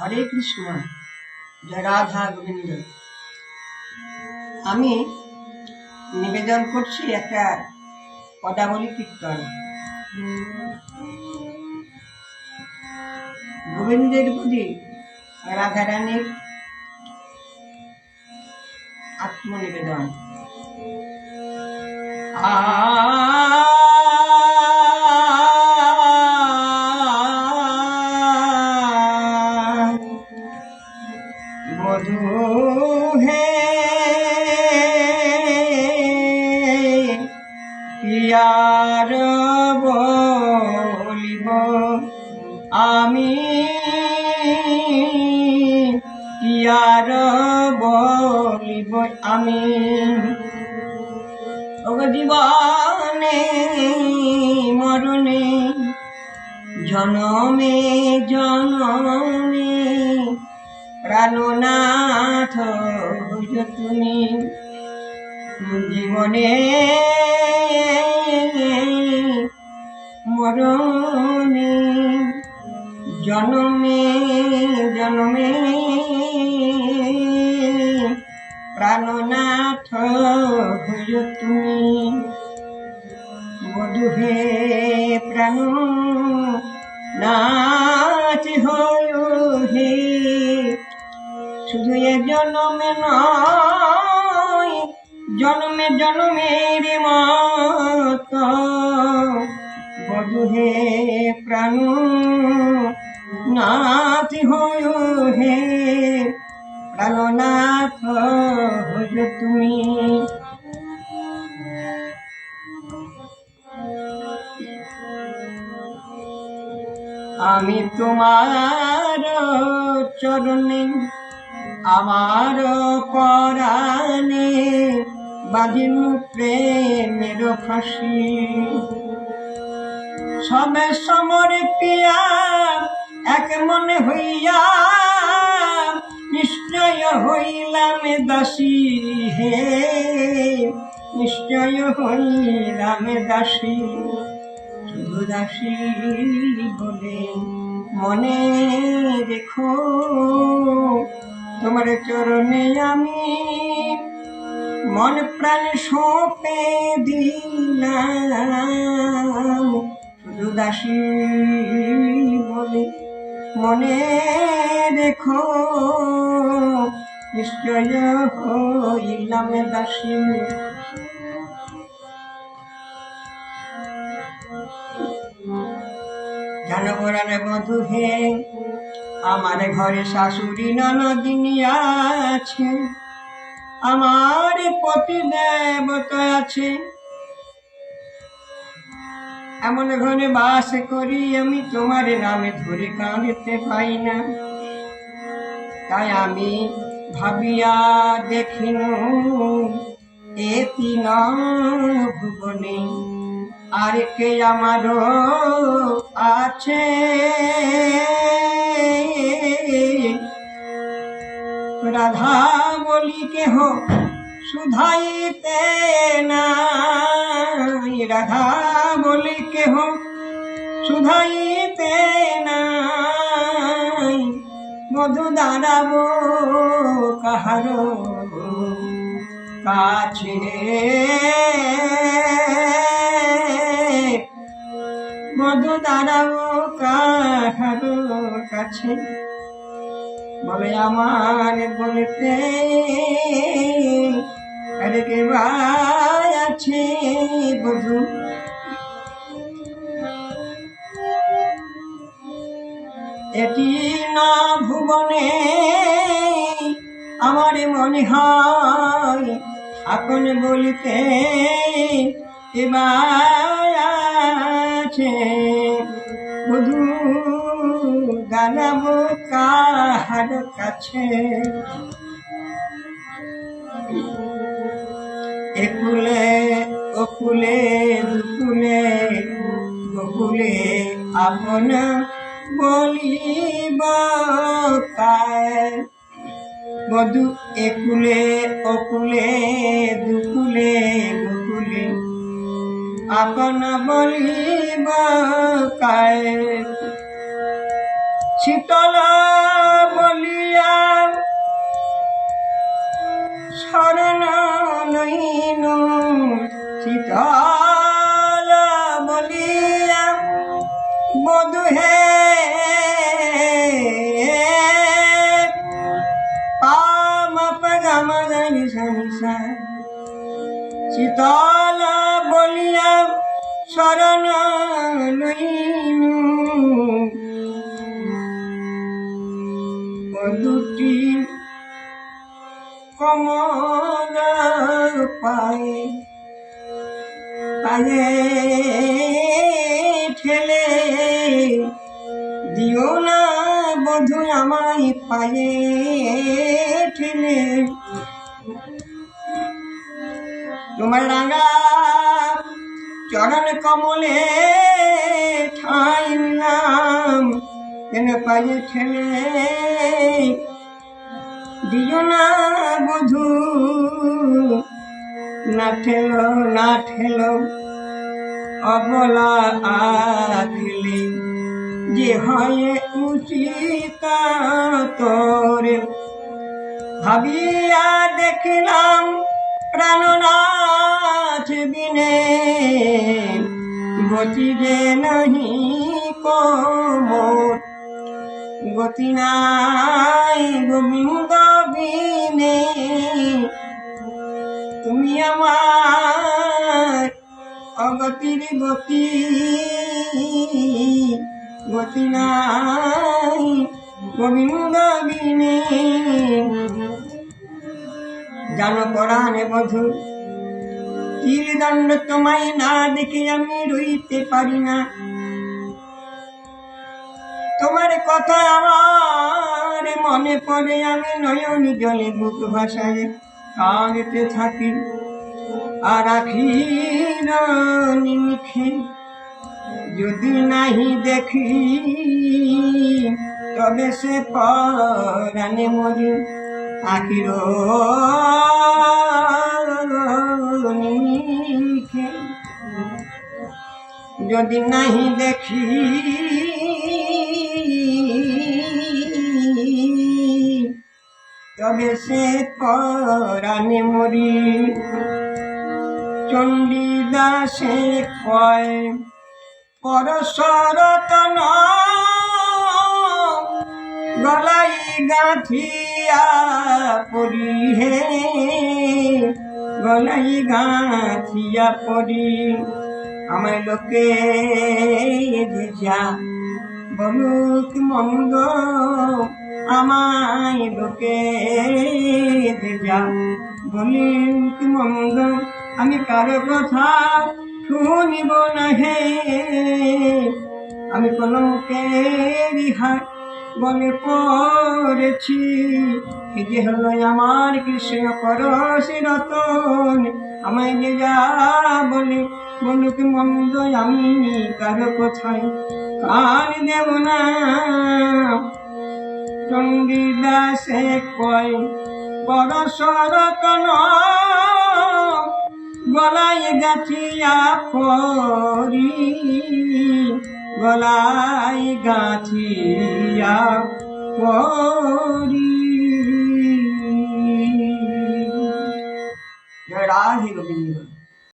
হরে কৃষ্ণ, জয় রাধা গোবিন্দ। আমি নিবেদন করছি একটা পদাবলী কীর্তন। গোবিন্দের প্রতি রাধারানীর আত্মনিবেদন। আ মধু হে। পিয়ার বলিব আমি। পিয়ার বলিব আমি। জীবনে মরণে জনমে জনমে প্রাণনাথ তুমি জীবনে মরণে জনমে জনমে প্রাণনাথ হইল তুমি মধু হে প্রাণ নাচ জন্মে নয় জন্মে জন্মের মত। বধু হে প্রাণ নাথ হয় হে, প্রাণনাথ হইল তুমি। আমি তোমার চরণে আমার পরাণে বাঁধিন প্রেমের ফাঁসি। সবে সমরে পিয়া, এক মনে হইয়া নিশ্চয় হইলাম দাসী হে। নিশ্চয় হইলাম দাসী দাসী বলে মনে দেখো তোমার চরণে আমি মন প্রাণ সঁপে দিলাম। শুধু দাসী বলে মনে দেখো নিশ্চয় হইলাম দাসী। জানবরানে বধু হে আমার ঘরে শাশুড়ি ননদিনী আছে, আমার পতি দেবতা আছে। এমন ঘরে বাস করি আমি, তোমার নামে ধরে কাঁদতে পাই না। তাই আমি ভাবিয়া দেখিন, এ তিন ভুবনে আর কে আমারও আছে। রাধা বলি কেহ সুধাইতে নাই। রাধা বলি কেহ সুধাইতে নাই। মধু দাঁড়াবো কাহারো কাছে। মধু দাঁড়াবো কাহারো কাছে। বলে আমার বলতে কে ভাই আছে বধু? এটি না ভুবনে আমার মনে হয় এখন বলতে এবার আছে। বধু গানাবো কাহার কাছে। একুলে ওকুলে দুকুলে গোকুলে আপন বলিব কায় মধু একুলে ওকুলে দুকুলে গোকুলে আপন বলিবাকায় শীতল বলিয়া শরণ নইন শীতল বলিয়া মধুহে পাম পগম গনি সংসার শীতল শরণ লইনু দুটি কমল পায়ে পায়ে ঠেলে দিও না বধু আমায় পায়ে ঠেলে। তোমার রাঙা চরণ কমলে ঠাই নিলাম কেন পায়ে ঠেলে? দিও না বধু, না ঠেলো না ঠেলো, অবলা আখলি যে হয় উচিত তোরে। ভাবিয়া দেখলাম প্রাণনাথ বিনে গতি যে নাহি কোমর গতি নাই গোবিন্দ বিনে। তুমি আমার অগতির গতি। গতি নাই গোবিন্দ বিনে। জানো পরাণে বধু। তীর দণ্ড তোমায় না দেখে আমি রইতে পারি না। তোমার কথা আমার মনে পড়ে, আমি নয়ন জলে বুক ভাসায় কাঁদতে থাকি। আর আখি নিমিখে যদি নাহি দেখি, তবে সে পরাণে মরি। আখির। যদি নাহি দেখি তবে সে পরাণে মরি। চণ্ডীদাসে কয় পরশরতন গলাই গাঁথিয়া পরি হে। গলাই গাঁথিয়া পরি আমার লোকে দিশা বলুক মন্দ, আমায় লোকে দিশা বলুক মন্দ, আমি কারও কথা শুনিব না হে আমি কলঙ্কের হাত বলে পড়েছি যে হলো আমার কৃষ্ণ পরশ রতন। আমায় যে যা বলে, বলুক মন্দ আমি কারও কোথায় কান দেব না। চণ্ডীদাসে কয়, পরশ রতন, গলায় গাছিয়া পরি। গলায় গাছিয়া পরি। জয় রাধে গোবিন্দ।